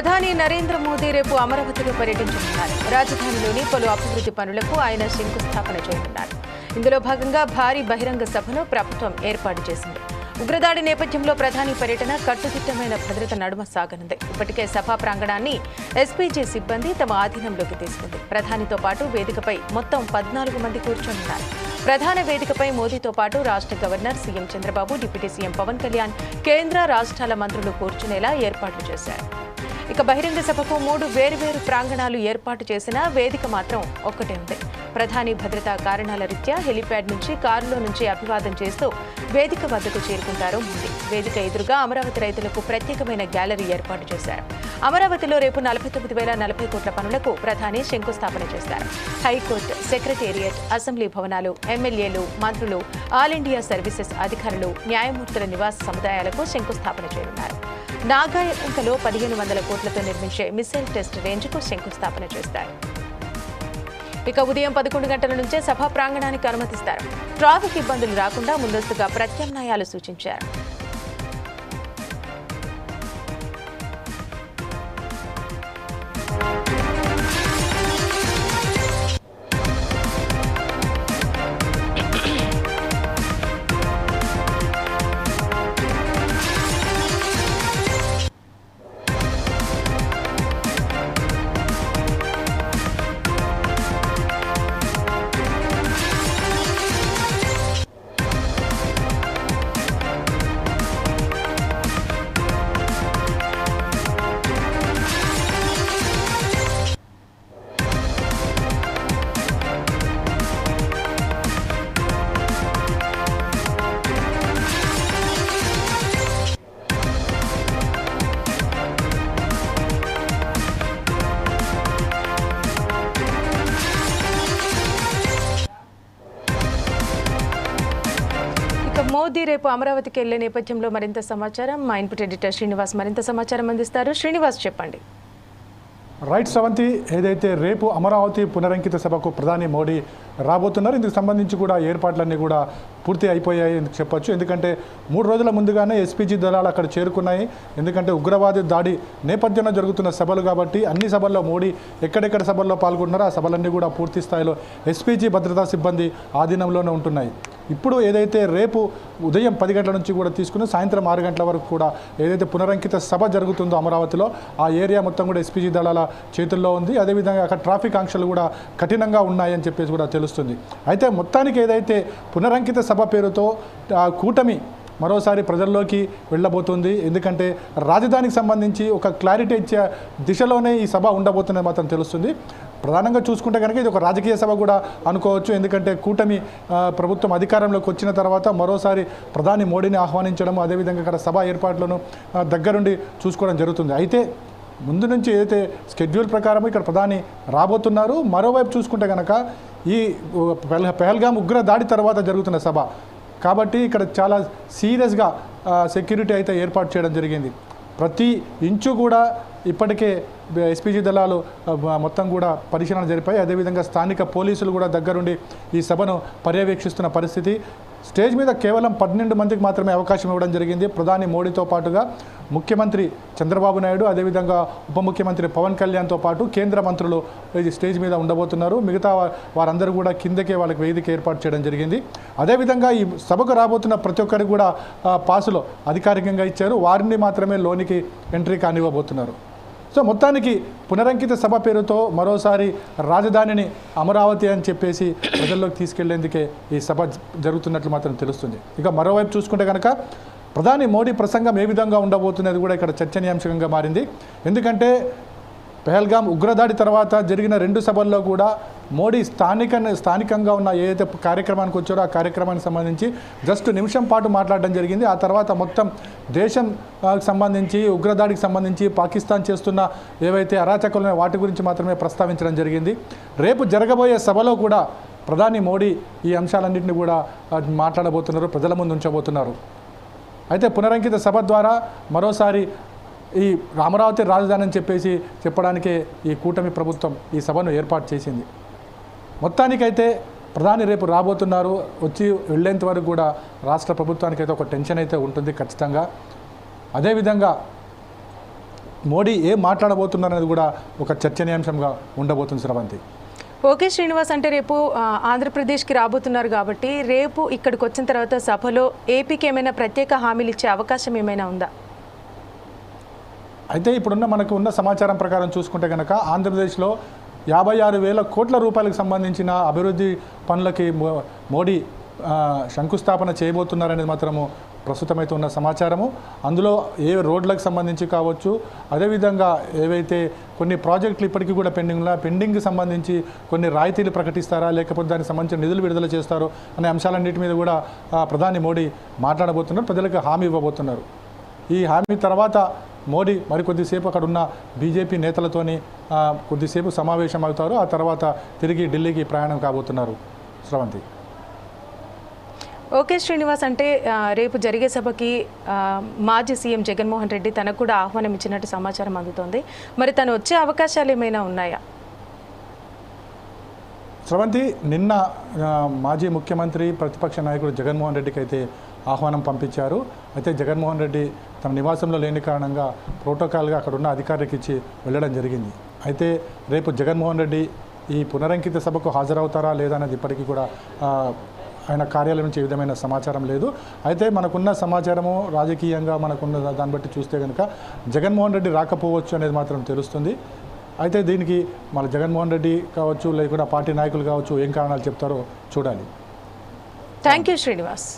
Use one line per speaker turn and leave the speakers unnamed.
ప్రధాని నరేంద్ర మోదీ రేపు అమరావతిలో పర్యటించనున్నారు. రాజధానిలోని పలు అభివృద్ధి పనులకు ఆయన శంకుస్థాపన చేయనున్నారు. ఇందులో భాగంగా భారీ బహిరంగ సభను ప్రభుత్వం ఏర్పాటు చేసింది. ఉగ్రదాడి నేపథ్యంలో ప్రధాని పర్యటన కట్టుదిట్టమైన భద్రత నడుమ సాగనుంది. ఇప్పటికే సభా ప్రాంగణాన్ని ఎస్పీజీ సిబ్బంది తమ ఆధీనంలోకి తీసుకుంది. ప్రధానితో పాటు వేదికపై మొత్తం పద్నాలుగు మంది కూర్చొనున్నారు. ప్రధాన వేదికపై మోదీతో పాటు రాష్ట్ర governor CM Chandrababu deputy CM Pawan Kalyan కేంద్ర రాష్ట్రాల మంత్రులు కూర్చునేలా ఏర్పాట్లు చేశారు. ఇక బహిరంగ సభకు మూడు వేరువేరు ప్రాంగణాలు ఏర్పాటు చేసిన వేదిక మాత్రం ఒక్కటే ఉంది. ప్రధాని భద్రతా కారణాల రీత్యా హెలిప్యాడ్ నుంచి కారులో నుంచి అభివాదం చేస్తూ వేదిక వద్దకు చేరుకుంటారు మోదీ. వేదిక ఎదురుగా అమరావతి రైతులకు ప్రత్యేకమైన గ్యాలరీ ఏర్పాటు చేశారు. అమరావతిలో రేపు నలభై తొమ్మిది వేల నలభై కోట్ల పనులకు ప్రధాని శంకుస్థాపన చేశారు హైకోర్టు సెక్రటేరియట్ అసెంబ్లీ భవనాలు ఎమ్మెల్యేలు మంత్రులు ఆల్ ఇండియా సర్వీసెస్ అధికారులు న్యాయమూర్తుల నివాస సముదాయాలకు శంకుస్థాపన చేయనున్నారు. నాగాయలంకలో పదిహేను వందల కోట్లతో నిర్మించే మిసైల్ టెస్ట్ రేంజ్కు శంకుస్థాపన చేస్తారు. ఇక ఉదయం పదకొండు గంటల నుంచే సభా ప్రాంగణానికి అనుమతిస్తారు. ట్రాఫిక్ ఇబ్బందులు రాకుండా ముందస్తుగా ప్రత్యామ్నాయాలు సూచించారు. మోదీ రేపు అమరావతికి వెళ్ళే నేపథ్యంలో మరింత సమాచారం. మా ఇన్పుట్ ఎడిటర్ శ్రీనివాస్ మరింత సమాచారం అందిస్తారు. శ్రీనివాస్ చెప్పండి.
రైట్ సెవెంత్ ఏదైతే రేపు అమరావతి పునరంకిత సభకు ప్రధాని మోడీ రాబోతున్నారు ఇందుకు సంబంధించి కూడా ఏర్పాట్లన్నీ కూడా పూర్తి అయిపోయాయి అని చెప్పొచ్చు. ఎందుకంటే మూడు రోజుల ముందుగానే ఎస్పీజీ దళాలు అక్కడ చేరుకున్నాయి. ఎందుకంటే ఉగ్రవాది దాడి నేపథ్యంలో జరుగుతున్న సభలు కాబట్టి అన్ని సభల్లో మోడీ ఎక్కడెక్కడ సభల్లో పాల్గొన్నారో ఆ సభలన్నీ కూడా పూర్తి స్థాయిలో ఎస్పీజీ భద్రతా సిబ్బంది ఆధీనంలోనే ఉంటున్నాయి. ఇప్పుడు ఏదైతే రేపు ఉదయం పది గంటల నుంచి కూడా తీసుకుని సాయంత్రం ఆరు గంటల వరకు కూడా ఏదైతే పునరంకిత సభ జరుగుతుందో అమరావతిలో ఆ ఏరియా మొత్తం కూడా ఎస్పీజీ దళాల చేతుల్లో ఉంది. అదేవిధంగా అక్కడ ట్రాఫిక్ ఆంక్షలు కూడా కఠినంగా ఉన్నాయని చెప్పేసి కూడా తెలుస్తుంది. అయితే మొత్తానికి ఏదైతే పునరంకిత సభ పేరుతో కూటమి మరోసారి ప్రజల్లోకి వెళ్ళబోతుంది. ఎందుకంటే రాజధానికి సంబంధించి ఒక క్లారిటీ ఇచ్చే దిశలోనే ఈ సభ ఉండబోతున్నది మాత్రం తెలుస్తుంది. ప్రధానంగా చూసుకుంటే కనుక ఇది ఒక రాజకీయ సభ కూడా అనుకోవచ్చు. ఎందుకంటే కూటమి ప్రభుత్వం అధికారంలోకి వచ్చిన తర్వాత మరోసారి ప్రధాని మోడీని ఆహ్వానించడం అదేవిధంగా ఇక్కడ సభ ఏర్పాట్లను దగ్గరుండి చూసుకోవడం జరుగుతుంది. అయితే ముందు నుంచి ఏదైతే స్కెడ్యూల్ ప్రకారం ఇక్కడ ప్రధాని రాబోతున్నారు. మరోవైపు చూసుకుంటే కనుక ఈ ఉ, పెహల్గాం ఉగ్ర దాడి తర్వాత జరుగుతున్న సభ. కాబట్టి ఇక్కడ చాలా సీరియస్గా సెక్యూరిటీ అయితే ఏర్పాటు చేయడం జరిగింది. ప్రతి ఇంచు కూడా ఇప్పటికే ఎస్పీజీ దళాలు మొత్తం కూడా పరిశీలన జరిపాయి. అదేవిధంగా స్థానిక పోలీసులు కూడా దగ్గరుండి ఈ సభను పర్యవేక్షిస్తున్న పరిస్థితి. స్టేజ్ మీద కేవలం పన్నెండు మందికి మాత్రమే అవకాశం ఇవ్వడం జరిగింది. ప్రధాని మోడీతో పాటుగా ముఖ్యమంత్రి చంద్రబాబు నాయుడు అదేవిధంగా ఉప ముఖ్యమంత్రి పవన్ కళ్యాణ్తో పాటు కేంద్ర మంత్రులు ఈ స్టేజ్ మీద ఉండబోతున్నారు. మిగతా వారందరూ కూడా కిందకే వాళ్ళకి వేదిక ఏర్పాటు చేయడం జరిగింది. అదేవిధంగా ఈ సభకు రాబోతున్న ప్రతి ఒక్కరికి కూడా పాసులో పాసులు అధికారికంగా ఇచ్చారు. వారిని మాత్రమే లోనికి ఎంట్రీ కానివ్వబోతున్నారు. సో మొత్తానికి పునరంకిత సభ పేరుతో మరోసారి రాజధానిని అమరావతి అని చెప్పేసి ప్రజల్లోకి తీసుకెళ్ళేందుకే ఈ సభ జరుగుతున్నట్లు మాత్రం తెలుస్తుంది. ఇక మరోవైపు చూసుకుంటే కనుక ప్రధాని మోడీ ప్రసంగం ఏ విధంగా ఉండబోతున్నది కూడా ఇక్కడ చర్చనీయాంశంగా మారింది. ఎందుకంటే పెహల్గాం ఉగ్రదాడి తర్వాత జరిగిన రెండు సభల్లో కూడా మోడీ స్థానిక స్థానికంగా ఉన్న ఏదైతే కార్యక్రమానికి వచ్చారో ఆ కార్యక్రమానికి సంబంధించి జస్ట్ నిమిషం పాటు మాట్లాడడం జరిగింది. ఆ తర్వాత మొత్తం దేశం సంబంధించి ఉగ్రదాడికి సంబంధించి పాకిస్తాన్ చేస్తున్న ఏవైతే అరాచకులు వాటి గురించి మాత్రమే ప్రస్తావించడం జరిగింది. రేపు జరగబోయే సభలో కూడా ప్రధాని మోడీ ఈ అంశాలన్నింటినీ కూడా మాట్లాడబోతున్నారు ప్రజల ముందు ఉంచబోతున్నారు. అయితే పునరంకిత సభ ద్వారా మరోసారి ఈ అమరావతి రాజధాని అని చెప్పేసి చెప్పడానికే ఈ కూటమి ప్రభుత్వం ఈ సభను ఏర్పాటు చేసింది. మొత్తానికైతే ప్రధాని రేపు రాబోతున్నారు వచ్చి వెళ్ళేంత వరకు కూడా రాష్ట్ర ప్రభుత్వానికి అయితే ఒక టెన్షన్ అయితే ఉంటుంది ఖచ్చితంగా. అదేవిధంగా మోడీ ఏం మాట్లాడబోతున్నారు అనేది కూడా ఒక చర్చనీయాంశంగా ఉండబోతుంది శ్రవంతి.
ఓకే శ్రీనివాస్ అంటే రేపు ఆంధ్రప్రదేశ్కి రాబోతున్నారు కాబట్టి రేపు ఇక్కడికి వచ్చిన తర్వాత సభలో ఏపీకి ఏమైనా ప్రత్యేక హామీలు ఇచ్చే అవకాశం ఏమైనా ఉందా?
అయితే ఇప్పుడున్న మనకు ఉన్న సమాచారం ప్రకారం చూసుకుంటే కనుక ఆంధ్రప్రదేశ్లో యాభై ఆరు వేల కోట్ల రూపాయలకు సంబంధించిన అభివృద్ధి పనులకి మోడీ శంకుస్థాపన చేయబోతున్నారనేది మాత్రము ప్రస్తుతమైతే ఉన్న సమాచారము. అందులో ఏ రోడ్లకు సంబంధించి కావచ్చు అదేవిధంగా ఏవైతే కొన్ని ప్రాజెక్టులు ఇప్పటికీ కూడా పెండింగ్లో పెండింగ్కి సంబంధించి కొన్ని రాయితీలు ప్రకటిస్తారా లేకపోతే దానికి సంబంధించిన నిధులు విడుదల చేస్తారో అనే అంశాలన్నిటి మీద కూడా ప్రధాని మోడీ మాట్లాడబోతున్నారు ప్రజలకు హామీ ఇవ్వబోతున్నారు. ఈ హామీ తర్వాత మోడీ మరి కొద్దిసేపు అక్కడ ఉన్న బీజేపీ నేతలతోని కొద్దిసేపు సమావేశం అవుతారు. ఆ తర్వాత తిరిగి ఢిల్లీకి ప్రయాణం కాబోతున్నారు స్రవంతి.
ఓకే శ్రీనివాస్ అంటే రేపు జరిగే సభకి మాజీ సీఎం జగన్మోహన్ రెడ్డి తనకు కూడా ఆహ్వానం ఇచ్చినట్టు సమాచారం అందుతోంది. మరి తను వచ్చే అవకాశాలు ఏమైనా ఉన్నాయా?
స్రవంతి నిన్న మాజీ ముఖ్యమంత్రి ప్రతిపక్ష నాయకుడు జగన్మోహన్ రెడ్డికి అయితే ఆహ్వానం పంపించారు. అయితే జగన్మోహన్ రెడ్డి తన నివాసంలో లేని కారణంగా ప్రోటోకాల్గా అక్కడ ఉన్న అధికారికి ఇచ్చి వెళ్ళడం జరిగింది. అయితే రేపు జగన్మోహన్ రెడ్డి ఈ పునరంకిత సభకు హాజరవుతారా లేదా అనేది ఇప్పటికీ కూడా ఆయన కార్యాలయం నుంచి ఏ విధమైన సమాచారం లేదు. అయితే మనకున్న సమాచారము రాజకీయంగా మనకున్న దాన్ని బట్టి చూస్తే కనుక జగన్మోహన్ రెడ్డి రాకపోవచ్చు అనేది మాత్రం తెలుస్తుంది. అయితే దీనికి మన జగన్మోహన్ రెడ్డి కావచ్చు లేకుండా పార్టీ నాయకులు కావచ్చు ఏం కారణాలు చెప్తారో చూడాలి.
Thank you Srinivas